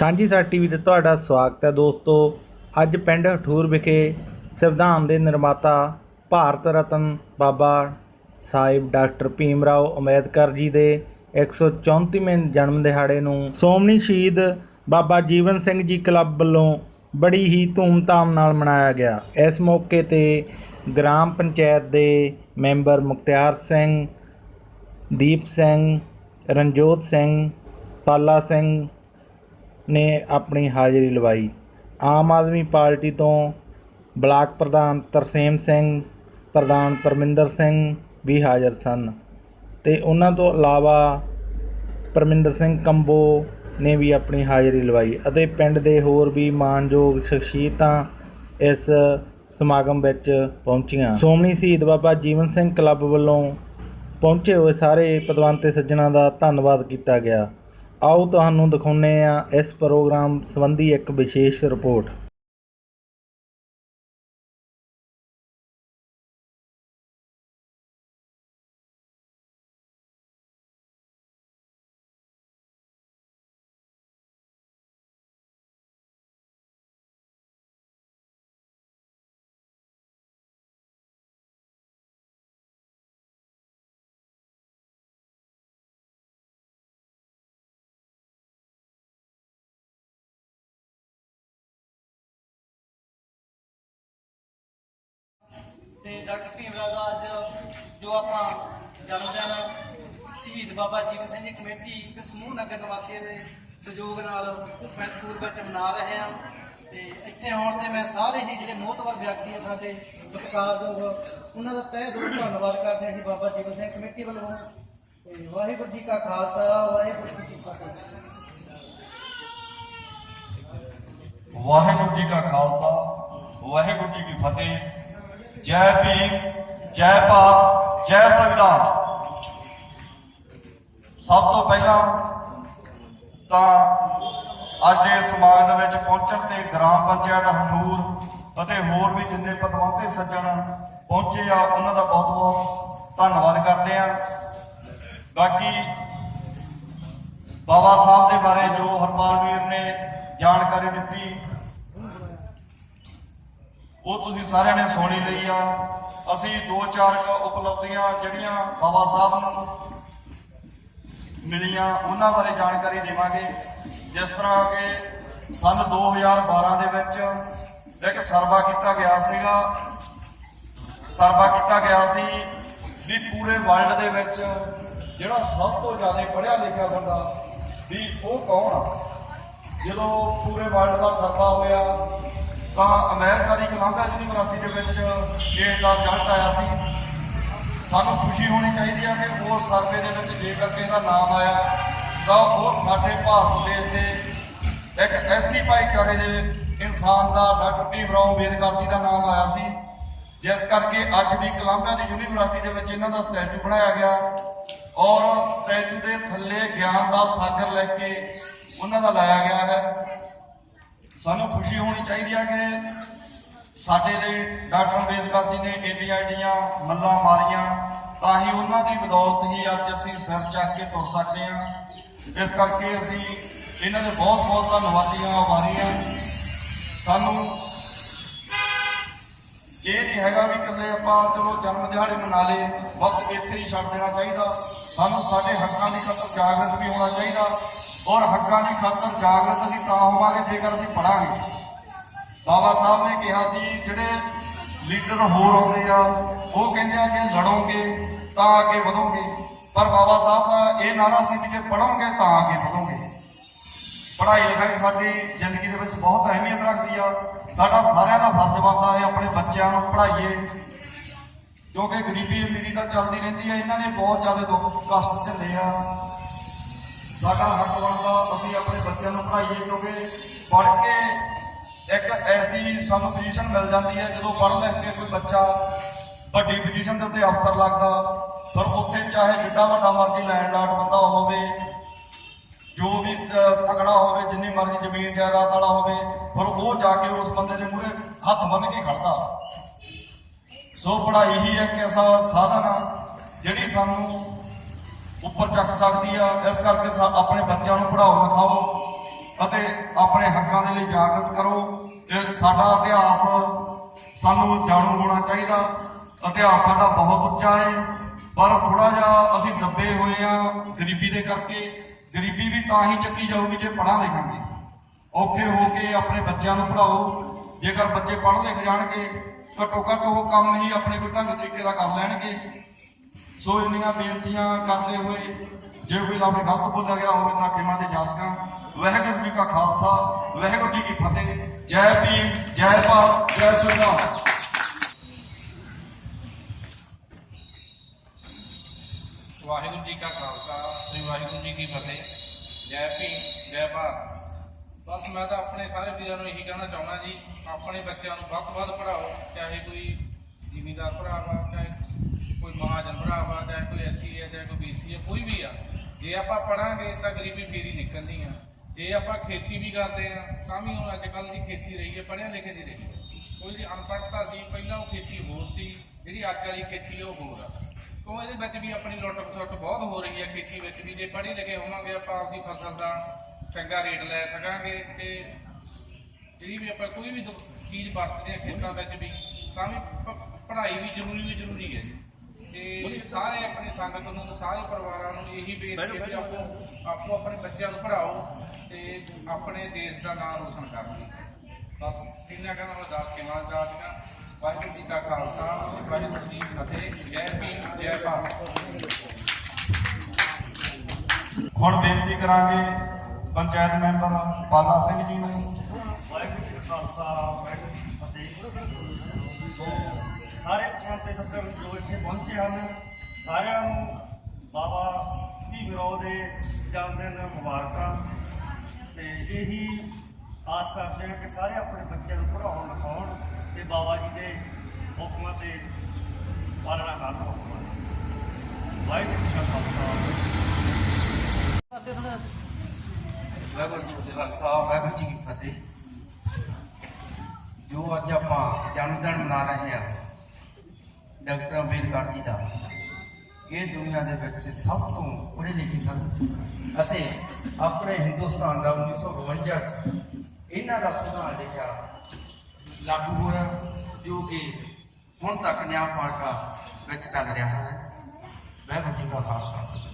ਸਾਂਝੀ ਸਾਰ ਟੀਵੀ ਤੇ ਤੁਹਾਡਾ ਸਵਾਗਤ ਹੈ ਦੋਸਤੋ। ਅੱਜ ਪਿੰਡ ਹਠੂਰ ਵਿਖੇ ਸੰਵਿਧਾਨ ਦੇ ਨਿਰਮਾਤਾ ਭਾਰਤ ਰਤਨ ਬਾਬਾ ਸਾਹਿਬ ਡਾਕਟਰ ਭੀਮ ਰਾਓ ਅੰਬੇਦਕਰ ਜੀ ਦੇ 134ਵੇਂ ਜਨਮ ਦਿਹਾੜੇ ਨੂੰ ਸੋਮਣੀ ਸ਼ਹੀਦ ਬਾਬਾ ਜੀਵਨ ਸਿੰਘ ਜੀ ਕਲੱਬ ਵੱਲੋਂ ਬੜੀ ਹੀ ਧੂਮਧਾਮ ਨਾਲ ਮਨਾਇਆ ਗਿਆ। ਇਸ ਮੌਕੇ ਤੇ ਗ੍ਰਾਮ ਪੰਚਾਇਤ ਦੇ ਮੈਂਬਰ ਮੁਖਤਿਆਰ ਸਿੰਘ, ਦੀਪ ਸਿੰਘ, ਰਣਜੋਤ ਸਿੰਘ, ਪਾਲਾ ਸਿੰਘ ਨੇ ਆਪਣੀ ਹਾਜ਼ਰੀ ਲਵਾਈ। ਆਮ ਆਦਮੀ ਪਾਰਟੀ ਤੋਂ ਬਲਾਕ ਪ੍ਰਧਾਨ ਤਰਸੇਮ ਸਿੰਘ, ਪ੍ਰਧਾਨ ਪਰਮਿੰਦਰ ਸਿੰਘ ਵੀ ਹਾਜ਼ਰ ਸਨ ਤੇ ਉਹਨਾਂ ਤੋਂ ਇਲਾਵਾ ਪਰਮਿੰਦਰ ਸਿੰਘ ਕੰਬੋ ਨੇ ਵੀ ਆਪਣੀ ਹਾਜ਼ਰੀ ਲਵਾਈ ਅਤੇ ਪਿੰਡ ਦੇ ਹੋਰ ਵੀ ਮਾਨਯੋਗ ਸ਼ਖਸੀਅਤਾਂ ਇਸ ਸਮਾਗਮ ਵਿੱਚ ਪਹੁੰਚੀਆਂ। ਸੋਮਣੀ ਸ਼ਹੀਦ ਬਾਬਾ ਜੀਵਨ ਸਿੰਘ ਕਲੱਬ ਵੱਲੋਂ ਪਹੁੰਚੇ ਹੋਏ ਸਾਰੇ ਪਤਵੰਤੇ ਸੱਜਣਾ ਦਾ ਧੰਨਵਾਦ ਕੀਤਾ ਗਿਆ। ਆਓ ਤੁਹਾਨੂੰ ਦਿਖਾਉਂਦੇ ਆ ਇਸ ਪ੍ਰੋਗਰਾਮ ਸੰਬੰਧੀ ਇੱਕ ਵਿਸ਼ੇਸ਼ ਰਿਪੋਰਟ। ਤੇ ਡਾਕਟਰ ਭੀਮ ਰਾਓ ਦਾ ਅੱਜ ਜੋ ਆਪਾਂ ਜਨਮ ਦਿਨ ਸ਼ਹੀਦ ਬਾਬਾ ਜੀਵਨ ਸਿੰਘ ਜੀ ਕਮੇਟੀ, ਇੱਕ ਸਮੂਹ ਨਗਰ ਨਿਵਾਸੀਆਂ ਦੇ ਸਹਿਯੋਗ ਨਾਲ ਪਿੰਡ ਕੂਰ ਵਿੱਚ ਮਨਾ ਰਹੇ ਹਾਂ। ਤੇ ਇੱਥੇ ਆਉਣ ਤੇ ਮੈਂ ਸਾਰੇ ਹੀ ਜਿਹੜੇ ਮੋਹਤਵਰ ਵਿਅਕਤੀ ਆ ਸਾਡੇ ਸਤਿਕਾਰਯੋਗ ਉਹਨਾਂ ਦਾ ਤਹਿ ਦਿਲੋਂ ਧੰਨਵਾਦ ਕਰਦੇ ਹਾਂ ਜੀ ਬਾਬਾ ਜੀਵਨ ਸਿੰਘ ਕਮੇਟੀ ਵੱਲੋਂ। ਤੇ ਵਾਹਿਗੁਰੂ ਜੀ ਕਾ ਖਾਲਸਾ, ਵਾਹਿਗੁਰੂ ਜੀ ਕੀ ਫਤਿਹ। ਵਾਹਿਗੁਰੂ ਜੀ ਕਾ ਖਾਲਸਾ, ਵਾਹਿਗੁਰੂ ਜੀ ਕੀ ਫਤਿਹ। ਜੈ ਭੀਮ, ਜੈ ਭਾਰਤ, ਜੈ ਸੰਵਿਧਾਨ। ਸਭ ਤੋਂ ਪਹਿਲਾਂ ਤਾਂ ਅੱਜ ਦੇ ਸਮਾਗਮ ਵਿੱਚ ਪਹੁੰਚਣ ਤੇ ਗ੍ਰਾਮ ਪੰਚਾਇਤ ਹਨੂਰ ਅਤੇ ਹੋਰ ਵੀ ਜਿੰਨੇ ਪਤਵੰਤੇ ਸੱਜਣ ਪਹੁੰਚੇ ਆ, ਉਹਨਾਂ ਦਾ ਬਹੁਤ ਬਹੁਤ ਧੰਨਵਾਦ ਕਰਦੇ ਆ ਬਾਕੀ ਬਾਬਾ ਸਾਹਿਬ ਦੇ ਬਾਰੇ ਜੋ ਹਰਪਾਲ ਵੀਰ ਨੇ ਜਾਣਕਾਰੀ ਦਿੱਤੀ ਉਹ ਤੁਸੀਂ ਸਾਰਿਆਂ ਨੇ ਸੁਣੀ ਲਈ ਆ। ਅਸੀਂ ਦੋ ਚਾਰ ਕੁ ਉਪਲਬਧੀਆਂ ਜਿਹੜੀਆਂ ਬਾਬਾ ਸਾਹਿਬ ਨੂੰ ਮਿਲੀਆਂ, ਉਹਨਾਂ ਬਾਰੇ ਜਾਣਕਾਰੀ ਦੇਵਾਂਗੇ। ਜਿਸ ਤਰ੍ਹਾਂ ਕਿ ਸਨ 2012 ਦੇ ਵਿੱਚ ਇੱਕ ਸਰਵਾ ਕੀਤਾ ਗਿਆ ਸੀਗਾ। ਸਰਵਾ ਕੀਤਾ ਗਿਆ ਸੀ ਵੀ ਪੂਰੇ ਵਰਲਡ ਦੇ ਵਿੱਚ ਜਿਹੜਾ ਸਭ ਤੋਂ ਜ਼ਿਆਦਾ ਪੜ੍ਹਿਆ ਲਿਖਿਆ ਬੰਦਾ ਵੀ ਉਹ ਕੌਣ ਆ? ਜਦੋਂ ਪੂਰੇ ਵਰਲਡ ਦਾ ਸਰਵਾ ਹੋਇਆ ਤਾਂ ਅਮਰੀਕਾ ਦੀ ਕੋਲੰਬੀਆ ਯੂਨੀਵਰਸਿਟੀ ਦੇ ਵਿੱਚ ਕੇਸ ਦਾ ਰਿਜ਼ਲਟ ਆਇਆ ਸੀ। ਸਾਨੂੰ ਖੁਸ਼ੀ ਹੋਣੀ ਚਾਹੀਦੀ ਹੈ ਕਿ ਉਸ ਸਰਵੇ ਦੇ ਵਿੱਚ ਜੇਕਰ ਕਿਸੇ ਦਾ ਨਾਮ ਆਇਆ, ਤਾਂ ਉਹ ਸਾਡੇ ਭਾਰਤ ਦੇਸ਼ ਦੇ ਇੱਕ ਐਸੀ ਭਾਈਚਾਰੇ ਦੇ ਇਨਸਾਨ ਦਾ ਡਾਕਟਰ ਭੀਮ ਰਾਓ ਅੰਬੇਦਕਰ ਜੀ ਦਾ ਨਾਮ ਆਇਆ ਸੀ, ਜਿਸ ਕਰਕੇ ਅੱਜ ਵੀ ਕੋਲੰਬੀਆ ਦੀ ਯੂਨੀਵਰਸਿਟੀ ਦੇ ਵਿੱਚ ਇਹਨਾਂ ਦਾ ਸਟੈਚੂ ਬਣਾਇਆ ਗਿਆ ਔਰ ਸਟੈਚੂ ਦੇ ਥੱਲੇ ਗਿਆਨ ਦਾ ਸਾਗਰ ਲੈ ਕੇ ਉਹਨਾਂ ਦਾ ਲਾਇਆ ਗਿਆ ਹੈ। ਸਾਨੂੰ ਖੁਸ਼ੀ ਹੋਣੀ ਚਾਹੀਦੀ ਹੈ ਕਿ ਸਾਡੇ ਲਈ ਡਾਕਟਰ ਅੰਬੇਦਕਰ ਜੀ ਨੇ ਇੰਨੀਆਂ ਇੰਨੀਆਂ ਮੱਲਾਂ ਮਾਰੀਆਂ, ਤਾਂ ਹੀ ਉਹਨਾਂ ਦੀ ਬਦੌਲਤ ਹੀ ਅੱਜ ਅਸੀਂ ਸਿਰ ਚੱਕ ਕੇ ਤੁਰ ਸਕਦੇ ਹਾਂ। ਇਸ ਕਰਕੇ ਅਸੀਂ ਇਹਨਾਂ ਦੇ ਬਹੁਤ ਬਹੁਤ ਧੰਨਵਾਦੀਆਂ ਹਾਂ ਸਾਨੂੰ ਇਹ ਨਹੀਂ ਹੈਗਾ ਵੀ ਇਕੱਲੇ ਆਪਾਂ ਚਲੋ ਜਨਮ ਦਿਹਾੜੇ ਮਨਾ ਲਏ, ਬਸ ਇੱਥੇ ਹੀ ਛੱਡ ਦੇਣਾ ਚਾਹੀਦਾ। ਸਾਨੂੰ ਸਾਡੇ ਹੱਕਾਂ ਦੀ ਖਾਤਰ ਜਾਗਰੂਕ ਵੀ ਹੋਣਾ ਚਾਹੀਦਾ। ਔਰ ਹੱਕਾਂ ਦੀ ਖਾਤਰ ਜਾਗਰਤ ਅਸੀਂ ਤਾਂ ਹੋਵਾਂਗੇ ਜੇਕਰ ਅਸੀਂ ਪੜਾਂਗੇ। ਬਾਬਾ ਸਾਹਿਬ ਨੇ ਕਿਹਾ ਸੀ, ਜਿਹੜੇ ਲੀਡਰ ਹੋਰ ਆਉਂਦੇ ਆ, ਉਹ ਕਹਿੰਦੇ ਆ ਜੇ ਲੜੋਗੇ ਤਾਂ ਅੱਗੇ ਵਧੋਗੇ। ਪਰ ਬਾਬਾ ਸਾਹਿਬ ਦਾ ਇਹ ਨਾਰਾ ਸੀ ਕਿ ਜੇ ਪੜੋਗੇ ਤਾਂ ਅੱਗੇ ਵਧੋਗੇ। ਪੜ੍ਹਾਈ ਲਿਖਾਈ ਸਾਡੀ ਜ਼ਿੰਦਗੀ ਦੇ ਵਿੱਚ ਬਹੁਤ ਅਹਿਮੀਅਤ ਰੱਖਦੀ ਆ। ਸਾਡਾ ਸਾਰਿਆਂ ਦਾ ਫਰਜ਼ ਬਣਦਾ ਹੈ ਆਪਣੇ ਬੱਚਿਆਂ ਨੂੰ ਪੜ੍ਹਾਈਏ। ਕਿਉਂਕਿ ਗਰੀਬੀ ਅਮੀਰੀ ਤਾਂ ਚੱਲਦੀ ਰਹਿੰਦੀ ਹੈ ਇਹਨਾਂ ਨੇ ਬਹੁਤ ਜ਼ਿਆਦਾ ਦੁੱਖ ਕਸ਼ਟ ਝੱਲੇ ਆ। ਸਾਡਾ ਹੱਕ ਬਣਦਾ ਅਸੀਂ ਆਪਣੇ ਬੱਚਿਆਂ ਨੂੰ ਪੜ੍ਹਾਈਏ ਕਿਉਂਕਿ ਪੜ੍ਹ ਕੇ ਇੱਕ ਐਸੀ ਸਾਨੂੰ ਪੋਜੀਸ਼ਨ ਮਿਲ ਜਾਂਦੀ ਹੈ ਜਦੋਂ ਪੜ੍ਹ ਲਿਖ ਕੇ ਕੋਈ ਬੱਚਾ ਵੱਡੀ ਪੋਜੀਸ਼ਨ ਦੇ ਉੱਤੇ ਅਫਸਰ ਲੱਗਦਾ ਪਰ ਉੱਥੇ ਚਾਹੇ ਜਿੱਡਾ ਵੱਡਾ ਮਰਜ਼ੀ ਲੈਂਡਲਾਟ ਬੰਦਾ ਹੋਵੇ ਜੋ ਵੀ ਅਹ, ਤਕੜਾ ਹੋਵੇ ਜਿੰਨੀ ਮਰਜ਼ੀ ਜ਼ਮੀਨ ਜਾਇਦਾਦ ਵਾਲਾ ਹੋਵੇ ਪਰ ਉਹ ਜਾ ਕੇ ਉਸ ਬੰਦੇ ਦੇ ਮੂਹਰੇ ਹੱਥ ਬੰਨ੍ਹ ਕੇ ਖੜਦਾ ਸੋ ਪੜ੍ਹਾਈ ਹੀ ਇੱਕ ਐਸਾ ਸਾਧਨ ਆ ਜਿਹੜੀ ਸਾਨੂੰ ਉੱਪਰ ਚੱਕ ਸਕਦੀ ਆ। ਇਸ ਕਰਕੇ ਸਾ- ਆਪਣੇ ਬੱਚਿਆਂ ਨੂੰ ਪੜ੍ਹਾਓ, ਲਿਖਾਓ ਅਤੇ ਆਪਣੇ ਹੱਕਾਂ ਦੇ ਲਈ ਜਾਗਰਤ ਕਰੋ ਤੇ ਸਾਡਾ ਇਤਿਹਾਸ ਸਾਨੂੰ ਜਾਣੂ ਹੋਣਾ ਚਾਹੀਦਾ। ਇਤਿਹਾਸ ਸਾਡਾ ਬਹੁਤ ਉੱਚਾ ਹੈ, ਪਰ ਥੋੜਾ ਜਿਹਾ ਅਸੀਂ ਦੱਬੇ ਹੋਏ ਆ ਗਰੀਬੀ ਦੇ ਕਰਕੇ। ਗਰੀਬੀ ਵੀ ਤਾਂ ਹੀ ਚੱਕੀ ਜਾਊਗੀ ਜੇ ਪੜ੍ਹਾ ਲਿਖਾਂਗੇ। ਔਖੇ ਹੋ ਕੇ ਆਪਣੇ ਬੱਚਿਆਂ ਨੂੰ ਪੜਾਓ ਜੇਕਰ ਬੱਚੇ ਪੜ੍ਹ ਲਿਖ ਜਾਣਗੇ ਘੱਟੋ ਘੱਟ ਉਹ ਕੰਮ ਹੀ ਆਪਣੇ ਕੋਈ ਢੰਗ ਤਰੀਕੇ ਦਾ ਕਰ ਲੈਣਗੇ। ਸੋ ਇੰਨੀਆਂ ਬੇਨਤੀਆਂ ਕਰਦੇ ਹੋਏ, ਜੇ ਕੋਈ ਲਫ਼ਜ਼ ਗਲਤ ਬੋਲਿਆ ਗਿਆ ਹੋਵੇ ਤਾਂ ਕਿਮਾਂ ਦੇ ਜਾ ਸਕਾਂ ਵਾਹਿਗੁਰੂ ਜੀ ਕਾ ਖਾਲਸਾ, ਵਾਹਿਗੁਰੂ ਜੀ ਕੀ ਫਤਿਹ। ਜੈ ਭੀਮ, ਜੈ ਭਾਰਤ, ਜੈ ਸੁਨਾ ਵਾਹਿਗੁਰੂ ਜੀ ਕਾ ਖਾਲਸਾ, ਸ੍ਰੀ ਵਾਹਿਗੁਰੂ ਜੀ ਕੀ ਫਤਿਹ। ਜੈ ਭੀਮ, ਜੈ ਭਾਰਤ। ਬਸ ਮੈਂ ਤਾਂ ਆਪਣੇ ਸਾਰੇ ਵੀਰਾਂ ਨੂੰ ਇਹੀ ਕਹਿਣਾ ਚਾਹੁੰਦਾ ਜੀ, ਆਪਣੇ ਬੱਚਿਆਂ ਨੂੰ ਵੱਧ ਤੋਂ ਵੱਧ ਪੜ੍ਹਾਓ, ਚਾਹੇ ਕੋਈ ਜ਼ਿਮੀਂਦਾਰ ਭਰਾ ਵਾ, ਚਾਹੇ ਕੋਈ ਮਹਾਜਨ ਭਰਾ ਵਾ, ਚਾਹੇ ਕੋਈ ਐਸੀ ਹੈ ਚਾਹੇ ਕੋਈ ਬੀਸੀ ਹੈ ਕੋਈ ਵੀ ਆ, ਜੇ ਆਪਾਂ ਪੜਾਂਗੇ ਤਾਂ ਗਰੀਬੀ ਫੇਰੀ ਨਿਕਲਣੀ ਆ। ਜੇ ਆਪਾਂ ਖੇਤੀ ਵੀ ਕਰਦੇ ਆ, ਤਾਂ ਵੀ ਹੁਣ ਅੱਜ ਕੱਲ ਦੀ ਖੇਤੀ ਰਹੀ ਹੈ ਪੜ੍ਹਿਆ ਲਿਖਿਆ ਦੀ ਰਹੀ ਕੋਈ ਦੀ ਅਨਪੜ੍ਹਤਾ ਸੀ, ਪਹਿਲਾਂ ਉਹ ਖੇਤੀ ਹੋਰ ਸੀ, ਜਿਹੜੀ ਅੱਜ ਵਾਲੀ ਖੇਤੀ ਉਹ ਹੋਰ ਆ। ਕਿਉਂ ਇਹਦੇ ਵਿੱਚ ਵੀ ਆਪਣੀ ਲੁੱਟ ਖਸੁੱਟ ਬਹੁਤ ਹੋ ਰਹੀ ਹੈ ਖੇਤੀ ਵਿੱਚ ਵੀ। ਜੇ ਪੜ੍ਹੇ ਲਿਖੇ ਹੋਵਾਂਗੇ, ਆਪਾਂ ਆਪਦੀ ਫਸਲ ਦਾ ਚੰਗਾ ਰੇਟ ਲੈ ਸਕਾਂਗੇ ਤੇ ਜਿਹੜੀ ਵੀ ਆਪਾਂ ਕੋਈ ਵੀ ਦ- ਚੀਜ਼ ਵਰਤਦੇ ਆ ਖੇਤਾਂ ਵਿੱਚ ਵੀ, ਤਾਂ ਵੀ ਪੜ੍ਹਾਈ ਵੀ ਜ਼ਰੂਰੀ ਵੀ ਜ਼ਰੂਰੀ ਹੈ ਤੇ ਸਾਰੇ ਆਪਣੇ ਸੰਗਤ ਨੂੰ ਸਾਰੇ ਪਰਿਵਾਰਾਂ ਨੂੰ ਇਹੀ ਬੇਨਤੀ ਹੈ ਕਿ ਆਪੋ ਆਪੋ ਆਪਣੇ ਬੱਚਿਆਂ ਨੂੰ ਪੜ੍ਹਾਓ ਤੇ ਆਪਣੇ ਦੇਸ਼ ਦਾ ਨਾਮ ਰੋਸ਼ਨ ਕਰੋ ਬਸ ਕਿੰਨਾ ਕਹਿੰਦਾ ਮੈਂ ਦੱਸ ਕੇ ਮਾਂ ਦਾਸ ਦਾ ਵਾਹਿਗੁਰੂ ਜੀ ਕਾ ਖਾਲਸਾ ਵਾਹਿਗੁਰੂ ਜੀ ਕੀ ਫਤਿਹ ਜੈ ਭੀਮ ਜੈ ਭਾਰਤ। ਹੁਣ ਬੇਨਤੀ ਕਰਾਂਗੇ ਪੰਚਾਇਤ ਮੈਂਬਰ ਬਾਲਾ ਸਿੰਘ ਜੀ ਨੂੰ। ਵਾਹਿਗੁਰੂ ਜੀ ਕਾ ਖਾਲਸਾ ਵਾਹਿਗੁਰੂ ਜੀ ਕੀ ਫਤਿਹ। ਸੋ ਸਾਰੇ ਪਛਾਣਤੇ ਸੱਜਣ ਜੋ ਇੱਥੇ ਪਹੁੰਚੇ ਹਨ ਸਾਰਿਆਂ ਨੂੰ ਬਾਬਾ ਭੀਮ ਰਾਓ ਦੇ ਜਨਮ ਦਿਨ ਮੁਬਾਰਕਾਂ। ਤੇ ਇਹੀ ਆਸ ਕਰਦੇ ਹਾਂ ਕਿ ਸਾਰੇ ਆਪਣੇ ਬੱਚਿਆਂ ਨੂੰ ਪੜ੍ਹਾਉਣ ਲਿਖਾਉਣ ਤੇ ਬਾਬਾ ਜੀ ਦੇ ਹੁਕਮਾਂ ਤੇ ਪਾਲਣਾ ਕਰਨ ਹੁਕਮਾਂ ਦੀ। ਵਾਹਿਗੁਰੂ ਜੀ ਕਾ ਖਾਲਸਾ। ਵਾਹਿਗੁਰੂ ਜੀ ਕੀ ਖਾਲਸਾ ਵਾਹਿਗੁਰੂ ਜੀ ਕੀ ਫਤਿਹ। ਜੋ ਅੱਜ ਆਪਾਂ ਜਨਮ ਦਿਨ ਮਨਾ ਰਹੇ ਹਾਂ ਡਾਕਟਰ ਅੰਬੇਦਕਰ ਜੀ ਦਾ। ਇਹ ਦੁਨੀਆ ਦੇ ਵਿੱਚ ਸਭ ਤੋਂ ਪੜ੍ਹੇ ਲਿਖੇ ਸਨ ਅਤੇ ਆਪਣੇ ਹਿੰਦੁਸਤਾਨ ਦਾ 1952 ਚ ਇਹਨਾਂ ਦਾ ਸੁਧਾਰ ਲਿਖਿਆ ਲਾਗੂ ਹੋਇਆ, ਜੋ ਕਿ ਹੁਣ ਤੱਕ ਨਿਆਂ ਪਾਲਿਕਾ ਵਿੱਚ ਚੱਲ ਰਿਹਾ ਹੈ। ਮੈਂ ਜੀ ਕਾ ਖਾਲਸਾ।